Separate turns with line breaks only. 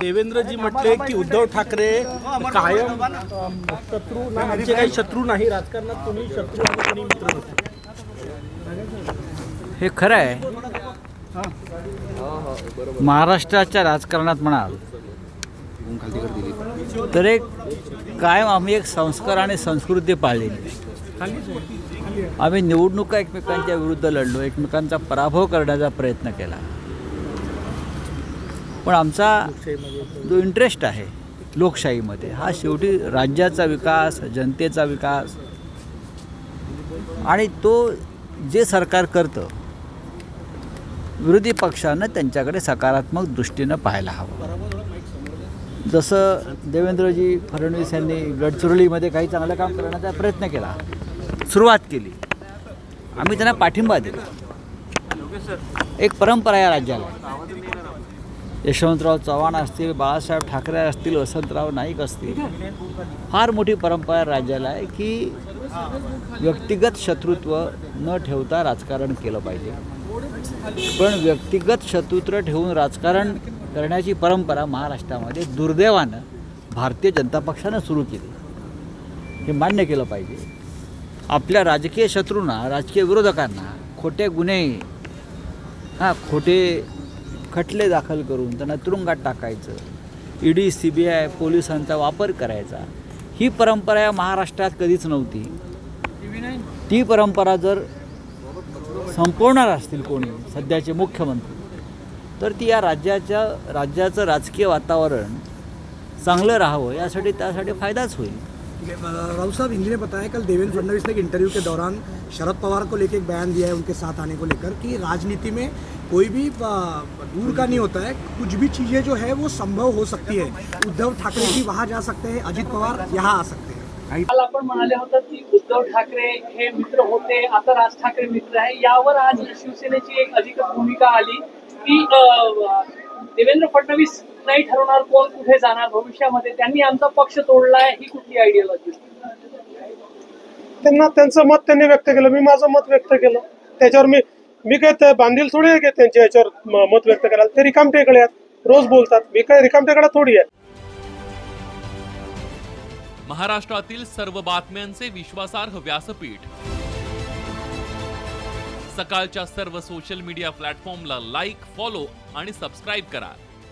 देवेंद्रजी म्हटले की उद्धव ठाकरे कायम शत्रू आमचे काही शत्रू नाही राजकारणात कोणी शत्रू आणि कोणी मित्र नसतो.
हे खरं आहे. महाराष्ट्राच्या राजकारणात म्हणाल तर एक कायम आम्ही एक संस्कार आणि संस्कृती पाळलेली आम्ही निवडणुका एकमेकांच्या विरुद्ध लढलो एकमेकांचा पराभव करण्याचा प्रयत्न केला. पण आमचा जो इंटरेस्ट आहे लोकशाहीमध्ये हा शेवटी राज्याचा विकास जनतेचा विकास. आणि तो जे सरकार करतं विरोधी पक्षानं त्यांच्याकडे सकारात्मक दृष्टीनं पाहायला हवं. जसं देवेंद्रजी फडणवीस यांनी गडचिरोलीमध्ये काही चांगलं काम करण्याचा प्रयत्न केला. सुरुवात केली. आम्ही त्यांना पाठिंबा दिला. एक परंपरा या राज्याला यशवंतराव चव्हाण असतील बाळासाहेब ठाकरे असतील वसंतराव नाईक असतील. फार मोठी परंपरा राज्याला आहे की व्यक्तिगत शत्रुत्व न ठेवता राजकारण केलं पाहिजे. पण व्यक्तिगत शत्रुत्व ठेवून राजकारण करण्याची परंपरा महाराष्ट्रामध्ये दुर्दैवानं भारतीय जनता पक्षानं सुरू केली. हे मान्य केलं पाहिजे. आपल्या राजकीय शत्रूंना राजकीय विरोधकांना खोटे गुन्हे हां खोटे खटले दाखल करून त्यांना तुरुंगात टाकायचं. E D C B I पोलिसांचा वापर करायचा. ही परंपरा या महाराष्ट्रात कधीच नव्हती. ती परंपरा जर संपवणार असतील कोणी सध्याचे मुख्यमंत्री तर ती या राज्याच्या राज्याचं राजकीय वातावरण चांगलं राहावं यासाठी त्यासाठी फायदाच होईल.
राउत साहब हिंदी ने बताया कल देवेंद्र फडणवीस ने एक इंटरव्यू के दौरान शरद पवार को लेकर एक बयान दिया है उनके साथ आने को लेकर कि राजनीति में कोई भी दूर का नहीं होता है। कुछ भी चीज़ें जो है वो संभव हो सकती है। उद्धव ठाकरे जी वहाँ जा सकते हैं अजित पवार यहाँ आ सकते हैं।
की उद्धव ठाकरे हे मित्र होते आता राज ठाकरे मित्र आहे. यावर आज शिवसेनेची एक अधिक भूमिका आली की अं, देवेंद्र फडणवीस नाही ठरवणार कोण कुठे जाणार भविष्यामध्ये. त्यांनी आमचा पक्ष तोडलाय ही कुठली आयडियोलॉजी
त्यांना त्यांचं मत त्यांनी व्यक्त केलं. मी माझं मत व्यक्त केलं. त्याच्यावर मी मी काय बांधील थोडी आहे की त्यांच्या याच्यावर मत व्यक्त करायला? ते रिकामटेकडे आहेत. रोज बोलतात. मी काय रिकामटेकडे थोडी आहे.
महाराष्ट्रातील सर्व बातम्यांचे विश्वासार्ह व्यासपीठ. सकाळच्या सर्व सोशल मीडिया प्लॅटफॉर्मला लाईक फॉलो आणि सबस्क्राईब करा.